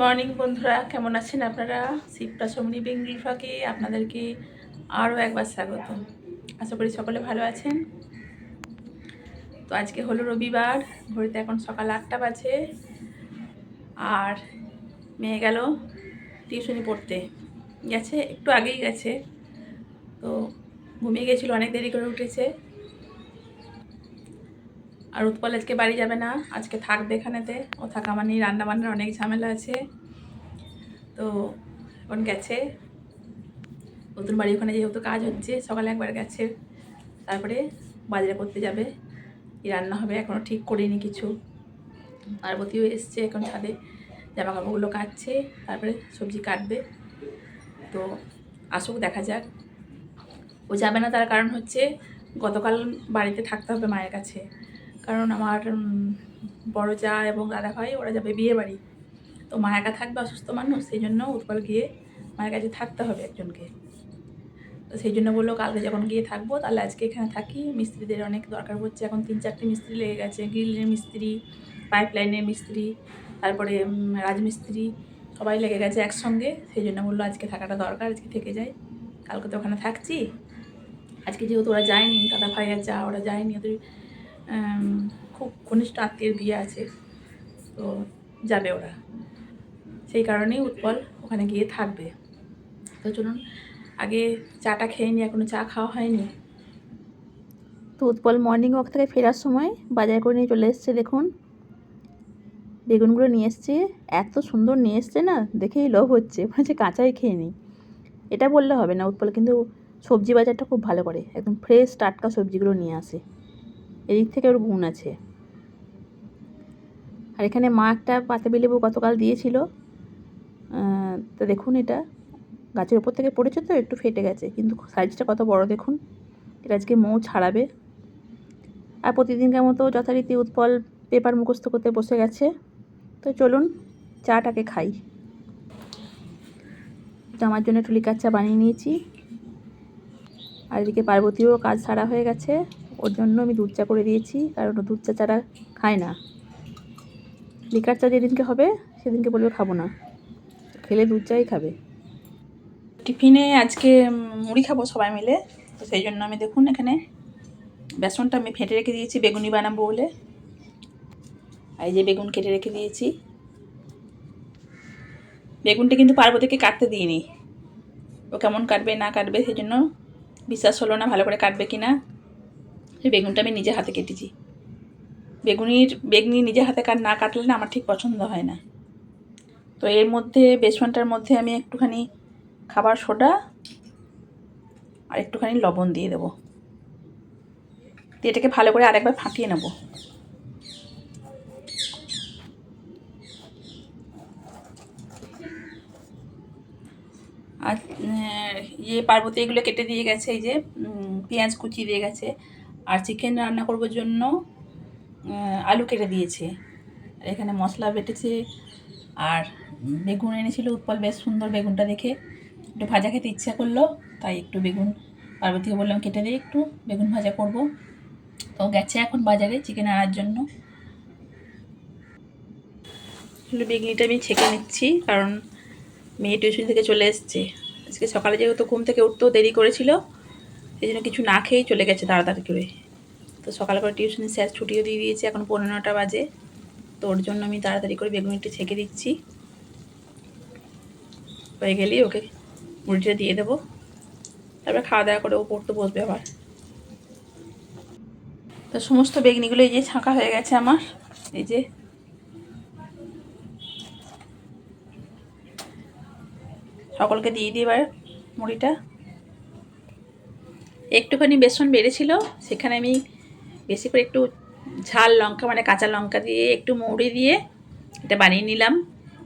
Morning বন্ধুরা, কেমন আছেন আপনারা? শিবটা সমনি বেঙ্গলি ফাঁকে আপনাদেরকে আরও একবার স্বাগত। আশা করি সকলে ভালো আছেন। তো আজকে হলো রবিবার ঘড়িতে এখন সকাল আটটা বাজে। আর মেয়ে গেল টিউশনি পড়তে। গেছে, একটু আগেই গেছে। তো ঘুমিয়ে গেছিল, অনেক দেরি করে উঠেছে। আর উৎপল আজকে বাড়ি যাবে না, আজকে থাকবে এখানেতে। ও থাকা মানে রান্না বান্নার অনেক ঝামেলা আছে। তো এখন গেছে। নতুন বাড়ি ওখানে যেহেতু কাজ হচ্ছে, সকালে একবার গেছে। তারপরে বাজারে করতে যাবে। কি রান্না হবে এখনও ঠিক করিনি কিছু। পার্বতীও এসছে এখন ছাদে জামা কাপড়গুলো কাটছে, তারপরে সবজি কাটবে। তো আসুক, দেখা যাক। ও যাবে না তার কারণ হচ্ছে গতকাল বাড়িতে থাকতে হবে মায়ের কাছে। কারণ আমার বড় যা এবং দাদা ভাই, ওরা যাবে বিয়ে বাড়ি। তো মা একা থাকবে, অসুস্থ মানুষ, সেই জন্য উৎপল গিয়ে মায়ের কাছে থাকতে হবে একজনকে। তো সেই জন্য বলল, কালকে যখন গিয়ে থাকব, তাহলে আজকে এখানে থাকি। মিস্ত্রিদের অনেক দরকার পড়ছে। এখন তিন চারটে মিস্ত্রি লেগে গেছে। গ্রিলের মিস্ত্রি পাইপ লাইনের মিস্ত্রি, তারপরে রাজমিস্ত্রি, সবাই লেগে গেছে একসঙ্গে। সেই জন্য বলল, আজকে থাকাটা দরকার, আজকে থেকে যাই। কালকে তো ওখানে থাকছি। আজকে যেহেতু ওরা যায়নি, দাদা ভাই আর যা, ওরা যায়নি, ওদের খুব ঘনিষ্ঠ আত্মীয়ের বিয়ে আছে, তো যাবে ওরা। সেই কারণেই উৎপল ওখানে গিয়ে থাকবে। তো চলুন, আগে চাটা খেয়ে নি এখনও চা খাওয়া হয়নি। তো উৎপল মর্নিং ওয়াক থেকে ফেরার সময় বাজার করে নিয়ে চলে এসছে, দেখুন। বেগুনগুলো নিয়ে এসছে, এত সুন্দর নিয়ে এসছে না, দেখেই লোভ হচ্ছে, মনে কাঁচাই খেয়ে নিই। এটা বললে হবে না, উৎপল কিন্তু সবজি বাজারটা খুব ভালো করে, একদম ফ্রেশ টাটকা সবজিগুলো নিয়ে আসে। এদিক থেকে ওর গুণ আছে। আর এখানে মা একটা পাতাবি লেবু গতকাল দিয়েছিল। তো দেখুন এটা। গাছের ওপর থেকে পড়েছে তো, একটু ফেটে গেছে। কিন্তু সাইজটা কত বড় দেখুন। এটা আজকে মৌ ছাড়াবে। আর প্রতিদিনকার মতো যথারীতি উৎপল পেপার মুখস্থ করতে বসে গেছে। তো চলুন, চাটাকে খাই। তো আমার জন্য একটু লিকার চা বানিয়ে নিয়েছি। আর এদিকে পার্বতীও কাজ সারা হয়ে গেছে। ওর জন্য আমি দুধ চা করে দিয়েছি, কারণ দুধ চা ছাড়া খায় না। লিকার চা যেদিনকে হবে, সেদিনকে বলবে খাব না। খেলে দুধ চাই খাবে। টিফিনে আজকে মুড়ি খাব সবাই মিলে। তো সেই জন্য আমি দেখুন এখানে বেসনটা আমি ফেটে রেখে দিয়েছি, বেগুনি বানাবো বলে। এই যে বেগুন কেটে রেখে দিয়েছি। বেগুনটা কিন্তু পার্বতীকে কাটতে দিইনি। ও কেমন কাটবে, না কাটবে, সেই জন্য বিশ্বাস হলো না ভালো করে কাটবে কি না বেগুনটা আমি নিজে হাতে কেটেছি। বেগুনির, বেগুনি নিজে হাতে কাট না কাটলে না আমার ঠিক পছন্দ হয় না। তো এর মধ্যে, বেসনটার মধ্যে আমি একটুখানি খাবার সোডা আর একটুখানি লবণ দিয়ে দেবো। দিয়ে এটাকে ভালো করে আরেকবার ফাটিয়ে নেব। আর ইয়ে পার্বতী এগুলো কেটে দিয়ে গেছে, এই যে পেঁয়াজ কুচি দিয়ে গেছে। আর চিকেন রান্না করবার জন্য আলু কেটে দিয়েছে। আর এখানে মশলা বেটেছে, আর বেগুন এনেছিল, উৎপল বেশ সুন্দর বেগুনটা দেখে। একটু ভাজা খেতে ইচ্ছা করল, তাই একটু বেগুন পার্বতীকে বললাম কেটে দিয়ে একটু, বেগুন ভাজা করব। তো গেছে এখন বাজারে চিকেন আনার জন্য। বেগুনিটা আমি ছেঁকে নিচ্ছি, কারণ মেয়ে টিউশন থেকে চলে এসছে। আজকে সকালে যেহেতু ঘুম থেকে উঠতেও দেরি করেছিল সেই জন্য কিছু না খেয়েই চলে গেছে তাড়াতাড়ি করে। তো সকাল করে টিউশনি স্যার ছুটিও দিয়ে দিয়েছে, এখন পনেরো নটা বাজে। তো ওর জন্য আমি তাড়াতাড়ি করে বেগুনিটা ছেঁকে দিচ্ছি। হয়ে গেলেই ওকে মুড়িটা দিয়ে দেবো। তারপরে খাওয়া দাওয়া করে ও পড়তে বসবে আবার। তো সমস্ত বেগনিগুলো এই যে ছাঁকা হয়ে গেছে আমার। এই যে। সকলকে দিয়ে দিই এবার মুড়িটা। একটুখানি বেসন বেড়েছিল, সেখানে আমি বেশি করে একটু ঝাল লঙ্কা মানে কাঁচা লঙ্কা দিয়ে একটু মুড়ি দিয়ে এটা বানিয়ে নিলাম।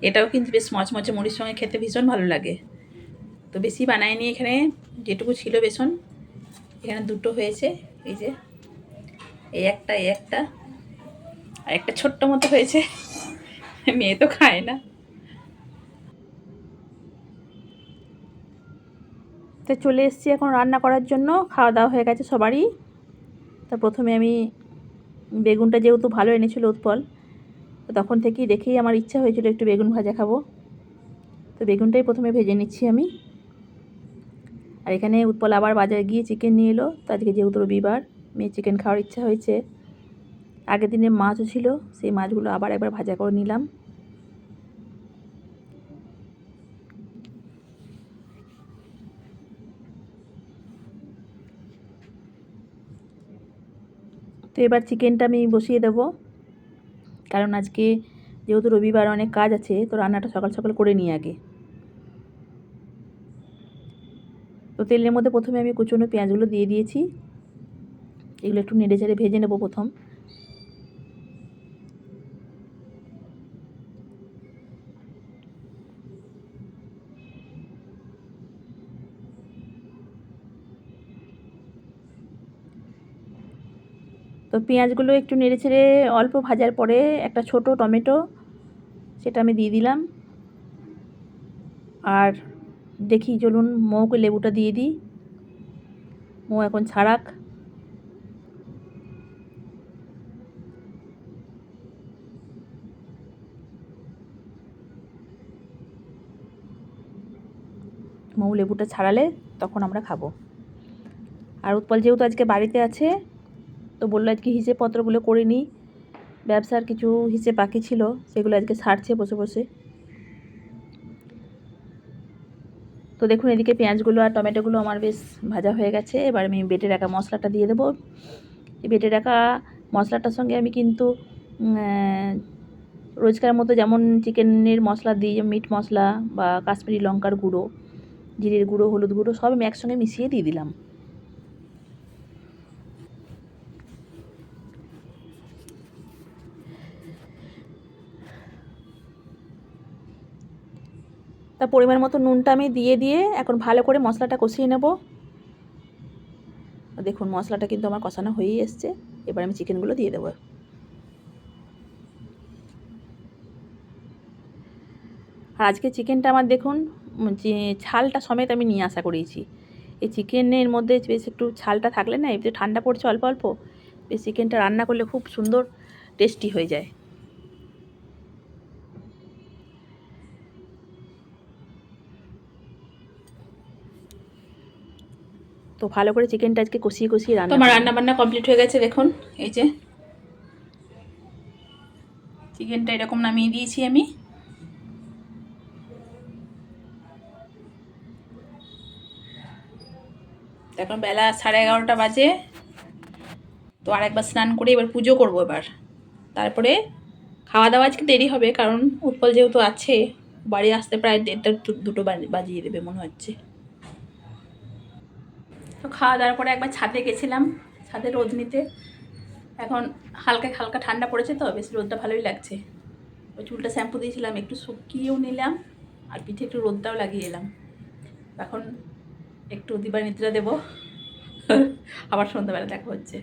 এটাও কিন্তু বেশ মচমচে, মুড়ির সঙ্গে খেতে ভীষণ ভালো লাগে। তো বেশি বানাইনি এখানে, যেটুকু ছিল বেসন। এখানে দুটো হয়েছে, এই যে, এই একটা এই একটা, আর একটা ছোট্ট মতো হয়েছে। মেয়ে তো খায় না। তো চলে এসেছি এখন রান্না করার জন্য, খাওয়া দাওয়া হয়ে গেছে সবারই। তা প্রথমে আমি বেগুনটা যেহেতু ভালো এনেছিল উৎপল, তো তখন থেকেই দেখেই আমার ইচ্ছা হয়েছিল একটু বেগুন ভাজা খাব। তো বেগুনটাই প্রথমে ভেজে নিচ্ছি আমি। আর এখানে উৎপল আবার বাজারে গিয়ে চিকেন নিয়ে এলো, তো আজকে যেহেতু রবিবার, মেয়ে চিকেন খাওয়ার ইচ্ছা হয়েছে। আগের দিনে মাছও ছিল, সেই মাছগুলো আবার একবার ভাজা করে নিলাম। তো এবার চিকেনটা আমি বসিয়ে দেবো। কারণ আজকে যেহেতু রবিবার অনেক কাজ আছে, তো রান্নাটা সকাল সকাল করে নিই আগে। তো তেলের মধ্যে প্রথমে আমি কুচনো পেঁয়াজগুলো দিয়ে দিয়েছি। এগুলো একটু নেড়ে চেড়ে ভেজে নেব প্রথম। তো পেঁয়াজগুলো একটু নেড়ে ছেড়ে অল্প ভাজার পরে একটা ছোট টমেটো, সেটা আমি দিয়ে দিলাম। আর দেখি, চলুন, মৌকে লেবুটা দিয়ে দিই। মৌ এখন ছাড়াক। মৌ লেবুটা ছাড়ালে তখন আমরা খাব। আর উৎপল যেহেতু আজকে বাড়িতে আছে তো বলল আজকে হিসেব পত্রগুলো করে নিই। ব্যবসার কিছু হিসেব বাকি ছিল, সেগুলো আজকে সারছে বসে বসে। তো দেখুন এদিকে পেঁয়াজগুলো আর টমেটোগুলো আমার বেশ ভাজা হয়ে গেছে। এবার আমি বেটে রাখা মশলাটা দিয়ে দেবো। বেটে রাখা মশলাটার সঙ্গে আমি কিন্তু রোজকার মতো যেমন চিকেনের মশলা দিই মিট মশলা বা কাশ্মীরি লঙ্কার গুঁড়ো, জিরের গুঁড়ো, হলুদ গুঁড়ো, সব আমি একসঙ্গে মিশিয়ে দিয়ে দিলাম। তা পরিমাণ মতো নুনটা আমি দিয়ে দিয়ে এখন ভালো করে মশলাটা কষিয়ে নেব। দেখুন, মশলাটা কিন্তু আমার কষানো হয়েই এসছে। এবার আমি চিকেনগুলো দিয়ে দেবো। আর আজকে চিকেনটা আমার দেখুন ছালটা সমেত আমি নিয়ে আসা করিয়েছি এই চিকেনের মধ্যে বেশ একটু ছালটা থাকলে না একটু ঠান্ডা পড়ছে অল্প অল্প, বেশ চিকেনটা রান্না করলে খুব সুন্দর, টেস্টি হয়ে যায়। তো ভালো করে চিকেনটা আজকে কষিয়ে কষিয়ে রান্না তোমার রান্না বান্না কমপ্লিট হয়ে গেছে দেখুন এই যে। চিকেনটা এরকম নামিয়ে দিয়েছি আমি। এখন বেলা সাড়ে এগারোটা বাজে। তো আরেকবার স্নান করে এবার পুজো করব এবার। তারপরে খাওয়া দাওয়া আজকে দেরি হবে কারণ উৎপল যেহেতু আছে বাড়ি আসতে প্রায় দেড়টা দুটো বাজিয়ে দেবে মনে হচ্ছে। তো খাওয়া দাওয়ার পরে একবার ছাদে গেছিলাম, ছাদে রোদ নিতে। এখন হালকা হালকা ঠান্ডা পড়েছে তো, বেশ রোদটা ভালোই লাগছে। ওই চুলটা শ্যাম্পু দিয়েছিলাম, একটু শুকিয়েও নিলাম, আর পিঠে একটু রোদটাও লাগিয়ে এলাম। এখন একটু দিবানিদ্রা দেবো, আবার সন্ধ্যাবেলা দেখা হচ্ছে।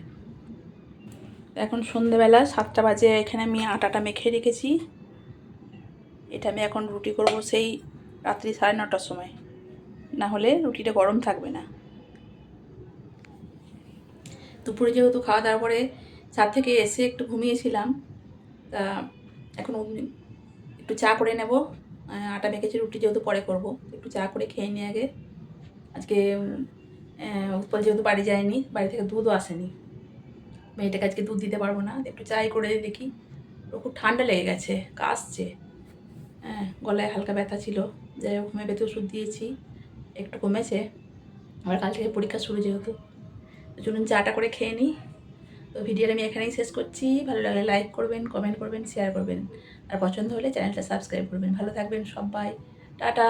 এখন সন্ধ্যেবেলা সাতটা বাজে, এখানে আমি আটাটা মেখে রেখেছি। এটা আমি এখন রুটি করব সেই রাত্রি সাড়ে নটার সময়। না হলে রুটিটা গরম থাকবে না। দুপুরে যেহেতু খাওয়া দাওয়ার পরে ছাদ থেকে এসে একটু ঘুমিয়েছিলাম। তা এখন একটু চা করে নেব। আটা মেখেছি, রুটি যেহেতু পরে করব। একটু চা করে খেয়ে নিই আগে। আজকে উৎপল যেহেতু বাড়ি যায়নি, বাড়ি থেকে দুধও আসেনি। মেয়েটাকে আজকে দুধ দিতে পারব না। একটু চাই করে দেখি। ওর খুব ঠান্ডা লেগে গেছে, কাশছে। হ্যাঁ গলায় হালকা ব্যথা ছিল। যাই হোক হোমিওপ্যাথি ওষুধ দিয়েছি। একটু কমেছে। আবার কাল থেকে পরীক্ষা শুরু যেহেতু। চলুন চাটা করে খেয়ে নিই। তো ভিডিওটা আমি এখানেই শেষ করছি। ভালো লাগলে লাইক করবেন কমেন্ট করবেন শেয়ার করবেন। আর পছন্দ হলে চ্যানেলটা সাবস্ক্রাইব করবেন। ভালো থাকবেন সবাই। টাটা!